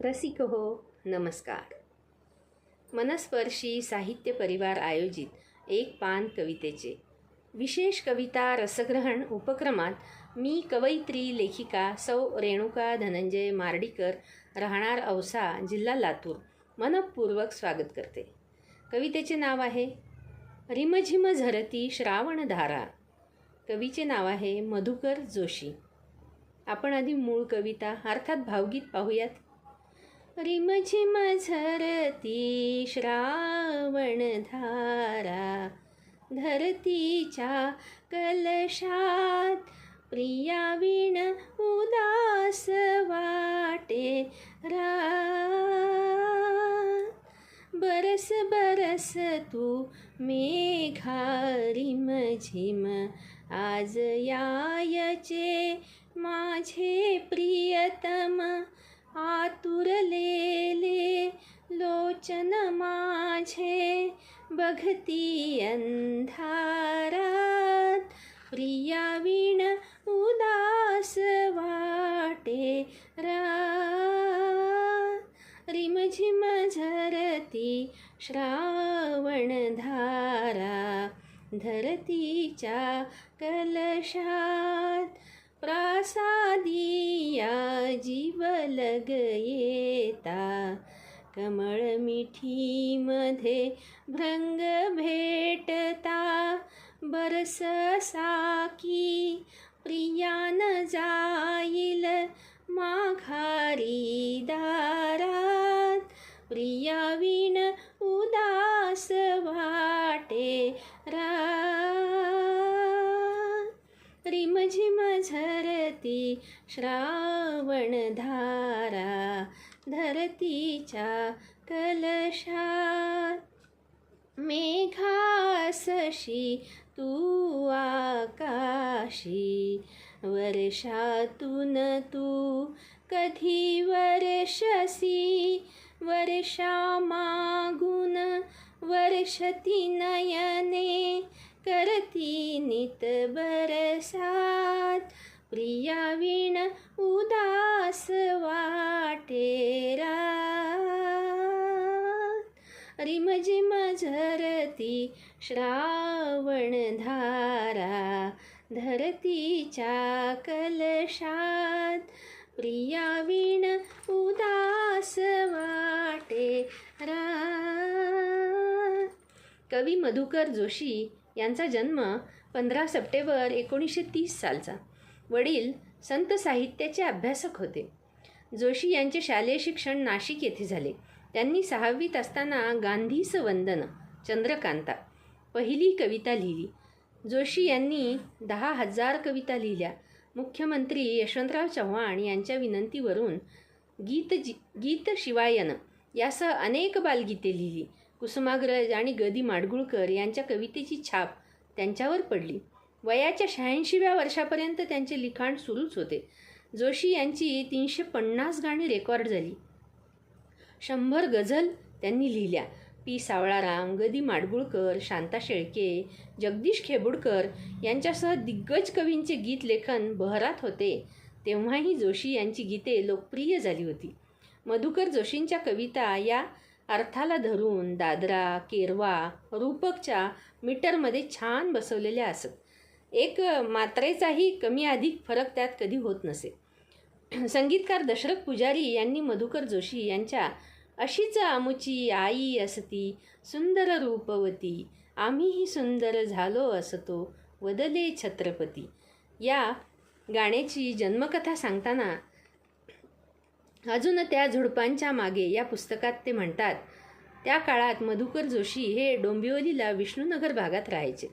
रसिक हो नमस्कार. मनस्पर्शी साहित्य परिवार आयोजित एक पान कवितेचे. विशेष कविता रसग्रहण उपक्रमात मी कवयित्री लेखिका सौ रेणुका धनंजय मार्डीकर राहणार औसा जिल्हा लातूर. मनपूर्वक स्वागत करते. कवितेचे नाव आहे रिमझिम झरती श्रावणधारा कवीचे नाव आहे मधुकर जोशी. आपण आधी मूळ कविता अर्थात भावगीत पाहूयात. रिमझिम झरती श्रावण धारा धरतीच्या कलशात प्रिया विण उदास वाटे रा बरस बरस तू मेघा रिमझिम आज यायचे माझे प्रियतम आतुरलेले लोचन माझे बघती अंधारात. प्रिया विण उदास वाटे रा रिमझिम झरती श्रावण धारा धरतीच्या कलशा पलग लग येता कमळ मिठीमध्ये भ्रंग भेटता बरस साकी प्रियान जाईल माघारी दारात. प्रिया विण उदास वाटे रा रिमझिमझ धरती श्रावण धारा धरतीच्या कलशात. मेघासशी तू आकाशी वर्षातून तू कधी वर्षसी वर्षा मागून वर्षती नयने करती नित बरसात प्रिया विण उदास वाटेरा. रिमझिम झरती श्रावण धारा धरतीच्या कलशात. प्रिया विण उदास वाटे रा कवी मधुकर जोशी यांचा जन्म पंधरा सप्टेंबर एकोणीसशे तीस सालचा. वडील संत साहित्याचे अभ्यासक होते. जोशी यांचे शालेय शिक्षण नाशिक येथे झाले. त्यांनी सहावीत असताना गांधीस वंदन चंद्रकांता पहिली कविता लिहिली. जोशी यांनी दहा हजार कविता लिहिल्या. मुख्यमंत्री यशवंतराव चव्हाण यांच्या विनंतीवरून गीत जी गीत शिवायन यासह अनेक बालगीते लिहिली. कुसुमाग्रज आणि गदी माडगुळकर यांच्या कवितेची छाप त्यांच्यावर पडली. वयाच्या शहाऐंशीव्या वर्षापर्यंत त्यांचे लिखाण सुरूच होते. जोशी यांची तीनशे पन्नास गाणी रेकॉर्ड झाली. शंभर गझल त्यांनी लिहिल्या. पी. सावळाराम गदी माडगुळकर शांता शेळके जगदीश खेबुडकर यांच्यासह दिग्गज कवींचे गीत लेखन बहरात होते. तेव्हाही जोशी यांची गीते लोकप्रिय झाली होती. मधुकर जोशींच्या कविता या अर्थाला धरून दादरा केरवा रूपकच्या मीटरमध्ये छान बसवलेल्या असत. एक मात्रेचाही कमी अधिक फरक त्यात कधी होत नसे. संगीतकार दशरथ पुजारी यांनी मधुकर जोशी यांच्या अशीच आमुची आई असती सुंदर रूपवती आम्हीही सुंदर झालो असतो वदले छत्रपती. या गाण्याची जन्मकथा सांगताना अजून त्या झुडपांच्या मागे या पुस्तकात ते म्हणतात त्या काळात मधुकर जोशी हे डोंबिवलीला विष्णुनगर भागात राहायचे.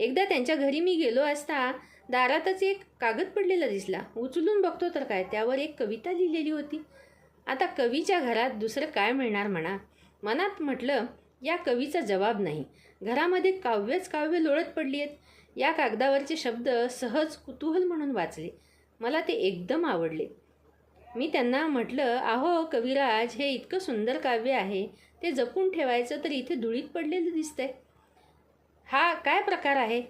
एकदा त्यांच्या घरी मी गेलो असता दारातच एक कागद पडलेला दिसला. उचलून बघतो तर काय? त्यावर एक कविता लिहिलेली होती. आता कवीच्या घरात दुसरं काय मिळणार म्हणा? मनात म्हटलं या कवीचा जवाब नाही. घरामध्ये काव्यच काव्य लोळत पडली आहेत या कागदावरचे शब्द सहज कुतूहल म्हणून वाचले. मला ते एकदम आवडले. मी त्यांना म्हटलं अहो कविराज हे इतकं सुंदर काव्य आहे. ते जपून ठेवायचं तर इथे धुळीत पडलेलं दिसतंय. हा काय प्रकार आहे?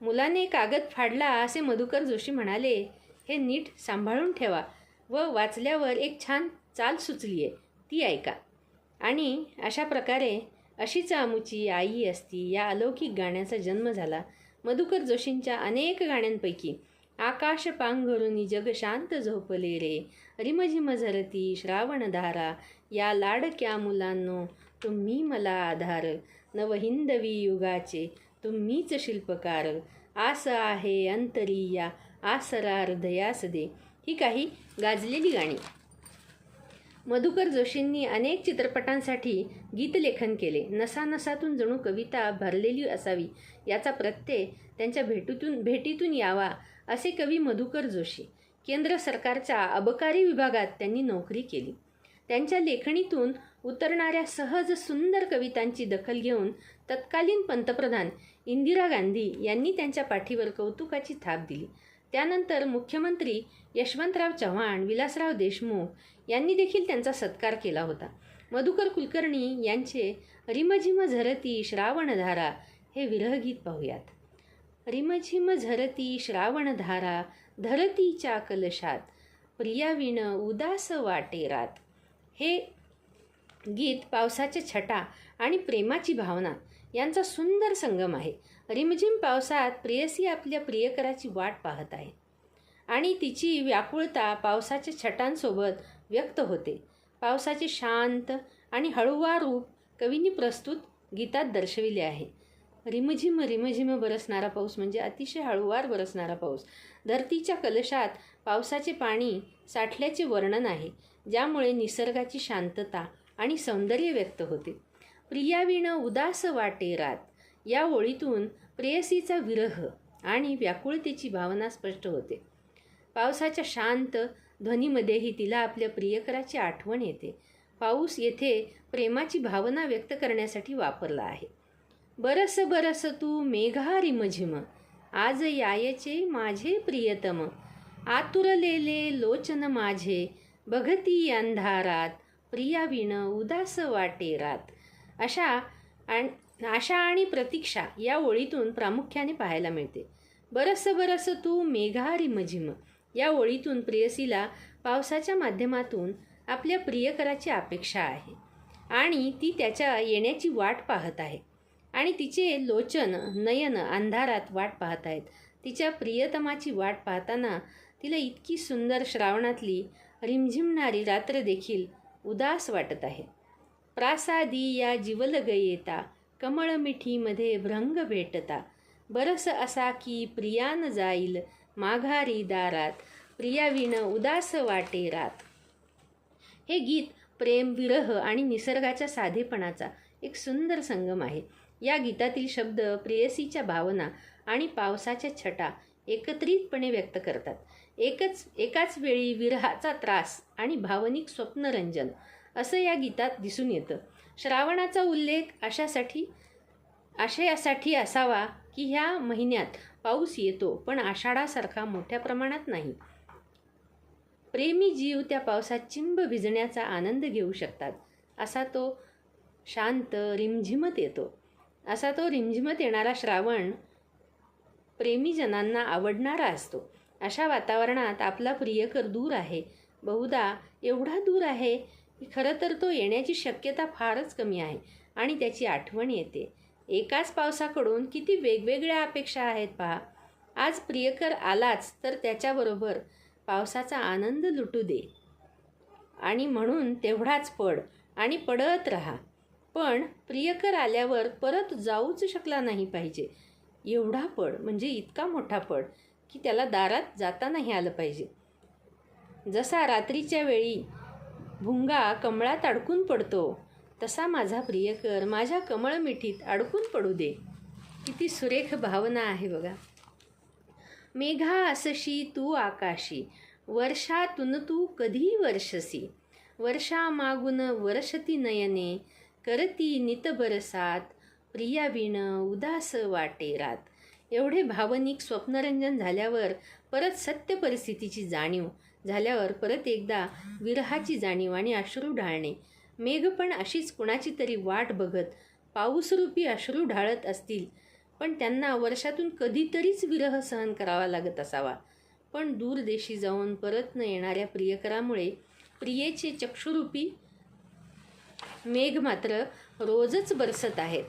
मुलाने कागद फाडला असे मधुकर जोशी म्हणाले हे नीट सांभाळून ठेवा व वाचल्यावर एक छान चाल सुचली आहे ती ऐका. आणि अशा प्रकारे अशीच आमुची आई असती या अलौकिक गाण्याचा जन्म झाला. मधुकर जोशींच्या अनेक गाण्यांपैकी आकाश पांघरुनी जग शांत झोपले रे रिमझिम झरती श्रावणधारा या लाडक्या मुलांनो तुम्ही मला आधार. नवहिंदवी युगाचे तुम्हीच शिल्पकार. आस आहे अंतरिया आसरा हृदयास दे ही काही गाजलेली गाणी. मधुकर जोशींनी अनेक चित्रपटांसाठी गीतलेखन केले. नसानसातून जणू कविता भरलेली असावी. याचा प्रत्यय त्यांच्या भेटीतून भेटीतून यावा असे कवी मधुकर जोशी. केंद्र सरकारच्या अबकारी विभागात त्यांनी नोकरी केली. त्यांच्या लेखणीतून उतरणाऱ्या सहज सुंदर कवितांची दखल घेऊन तत्कालीन पंतप्रधान इंदिरा गांधी यांनी त्यांच्या पाठीवर कौतुकाची थाप दिली. त्यानंतर मुख्यमंत्री यशवंतराव चव्हाण विलासराव देशमुख यांनी देखील त्यांचा सत्कार केला होता. मधुकर कुलकर्णी यांचे रिमझिम झरती श्रावणधारा हे विरहगीत पाहूयात. रिमझिम झरती श्रावणधारा धरतीच्या कलशात प्रियाविण उदास वाटेरात. हे गीत पावसाच्या छटा आणि प्रेमाची भावना यांचा सुंदर संगम आहे. रिमझिम पावसात प्रेयसी आपल्या प्रियकराची वाट पाहत आहे आणि तिची व्याकुळता पावसाच्या छटांसोबत व्यक्त होते. पावसाचे शांत आणि हळूवार रूप कवींनी प्रस्तुत गीतात दर्शविले आहे. रिमझिम रिमझिम बरसणारा पाऊस म्हणजे अतिशय हळूवार बरसणारा पाऊस. धरतीच्या कलशात पावसाचे पाणी साठल्याचे वर्णन आहे ज्यामुळे निसर्गाची शांतता आणि सौंदर्य व्यक्त होते. प्रियाविण उदास वाटे रात. या ओळीतून प्रेयसीचा विरह आणि व्याकुळतेची भावना स्पष्ट होते. पावसाच्या शांत ध्वनीमध्येही तिला आपल्या प्रियकराची आठवण येते. पाऊस येथे प्रेमाची भावना व्यक्त करण्यासाठी वापरला आहे. बरस बरस तू मेघारी मझिम आज यायचे माझे प्रियतम. आतुरलेले लोचन माझे. बघती अंधारात. प्रियाविण उदास वाटेरात अशा आणि आशा आणि प्रतीक्षा या ओळीतून प्रामुख्याने पाहायला मिळते. बरस बरस तू मेघारी मझिम या ओळीतून प्रेयसीला पावसाच्या माध्यमातून आपल्या प्रियकराची अपेक्षा आहे. आणि ती त्याच्या येण्याची वाट पाहत आहे. आणि तिचे लोचन नयन अंधारात वाट पाहत आहेत. तिच्या प्रियतमाची वाट पाहताना तिला इतकी सुंदर श्रावणातली रिमझिमणारी रात्र देखील उदास वाटत आहे. प्रासादी या जीवलग येता कमळ मिठीमध्ये भ्रंग भेटता. बरस असा की प्रियान जाईल माघारी दारात. प्रियाविण उदास वाटे रात. हे गीत प्रेम विरह आणि निसर्गाच्या साधेपणाचा एक सुंदर संगम आहे. या गीतातील शब्द प्रेयसीच्या भावना आणि पावसाच्या छटा एकत्रितपणे व्यक्त करतात. एकच एकाच वेळी विरहाचा त्रास आणि भावनिक स्वप्नरंजन असं या गीतात दिसून येतं. श्रावणाचा उल्लेख अशासाठी आशयासाठी असावा की ह्या महिन्यात पाऊस येतो पण आषाढासारखा मोठ्या प्रमाणात नाही. प्रेमी जीव त्या पावसात चिंब भिजण्याचा आनंद घेऊ शकतात असा तो शांत रिमझिमत येतो. असा तो रिमझिमत येणारा श्रावण प्रेमीजनांना आवडणारा असतो. अशा वातावरणात आपला प्रियकर दूर आहे. बहुधा एवढा दूर आहे की खरं तर तो येण्याची शक्यता फारच कमी आहे आणि त्याची आठवण येते. एकाच पावसाकडून किती वेगवेगळ्या अपेक्षा आहेत पहा. आज प्रियकर आलाच तर त्याच्याबरोबर पावसाचा आनंद लुटू दे. आणि म्हणून तेवढाच पड आणि पडत राहा. पण प्रियकर आल्यावर परत जाऊच शकला नाही पाहिजे. एवढा पड म्हणजे इतका मोठा पड. की त्याला दारात जाता नाही आलं पाहिजे. जसा रात्रीच्या वेळी भुंगा कमळात अडकून पडतो तसा माझा प्रियकर माझ्या कमळ मिठीत अडकून पडू दे. किती सुरेख भावना आहे बघा. मेघा असशी तू आकाशी वर्षातून तू कधी वर्षसी. वर्षा मागून वर्षती नयने करती नितबरसात प्रियाविण उदास वाटे रात. एवढे भावनिक स्वप्नरंजन झाल्यावर परत सत्य परिस्थितीची जाणीव झाल्यावर परत एकदा विरहाची जाणीव आणि अश्रू ढाळणे. मेघ पण अशीच कुणाची तरी वाट बघत पाऊसरूपी अश्रू ढाळत असतील पण त्यांना वर्षातून कधीतरीच विरह सहन करावा लागत असावा. पण दूरदेशी जाऊन परत न येणाऱ्या प्रियकरामुळे प्रियेचे चक्षुरूपी मेघ मात्र रोजच बरसत आहेत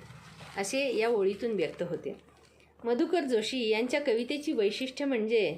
असे या ओळीतून व्यक्त होते. मधुकर जोशी यांच्या कवितेची वैशिष्ट्य म्हणजे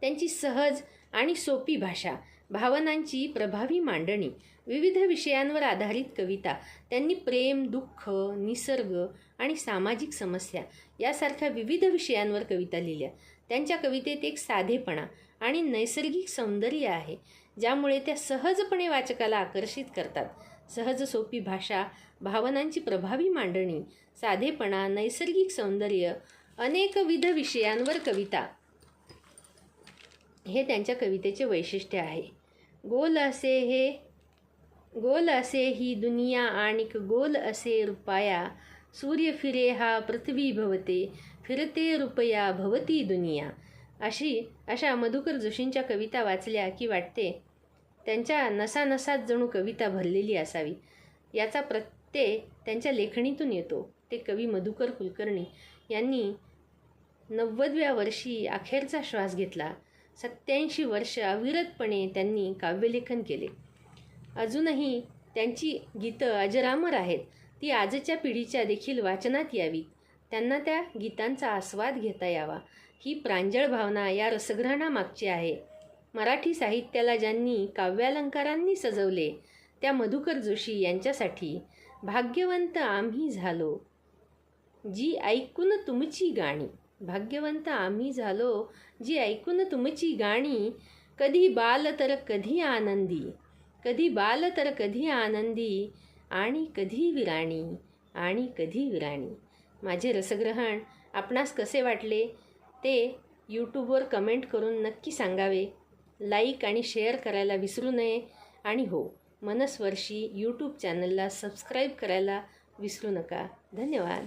त्यांची सहज आणि सोपी भाषा भावनांची प्रभावी मांडणी विविध विषयांवर आधारित कविता त्यांनी प्रेम दुःख निसर्ग आणि सामाजिक समस्या यासारख्या विविध विषयांवर कविता लिहिल्या. त्यांच्या कवितेत एक साधेपणा आणि नैसर्गिक सौंदर्य आहे ज्यामुळे त्या सहजपणे वाचकाला आकर्षित करतात. सहज सोपी भाषा भावनांची प्रभावी मांडणी साधेपणा नैसर्गिक सौंदर्य अनेकविध विषयांवर कविता. हे त्यांच्या कवितेचे वैशिष्ट्य आहे. गोल असे हे गोल असे ही दुनिया आणिक गोल असे रुपाया. सूर्य फिरे हा पृथ्वी भवते फिरते रुपया भवती दुनिया. अशी अशा मधुकर जोशींच्या कविता वाचल्या की वाटते त्यांच्या नसानसात जणू कविता भरलेली असावी. याचा प्रत्यय त्यांच्या लेखणीतून येतो. ते कवी मधुकर कुलकर्णी यांनी नव्वदव्या वर्षी अखेरचा श्वास घेतला. सत्याऐंशी वर्ष अविरतपणे त्यांनी काव्यलेखन केले. अजूनही त्यांची गीतं अजरामर आहेत. ती आजच्या पिढीच्या देखील वाचनात यावीत त्यांना त्या गीतांचा आस्वाद घेता यावा. ही प्रांजळ भावना या रसग्रहणामागची आहे. मराठी साहित्याला ज्यांनी काव्यालंकारांनी सजवले त्या मधुकर जोशी यांच्यासाठी भाग्यवंत आम्ही झालो. जी ऐकून तुमची गाणी भाग्यवंत आम्ही झालो. जी ऐकून तुमची गाणी कधी बाल तर कधी आनंदी कधी बाल तर कधी आनंदी आणि कधी विराणी आणि कधी विराणी. माझे रसग्रहण आपणास कसे वाटले ते यूट्यूबवर कमेंट करून नक्की सांगावे. लाईक आणि शेअर करायला विसरू नये आणि हो मनस्वर्शी यूट्यूब चॅनलला सबस्क्राईब करायला विसरू नका. धन्यवाद.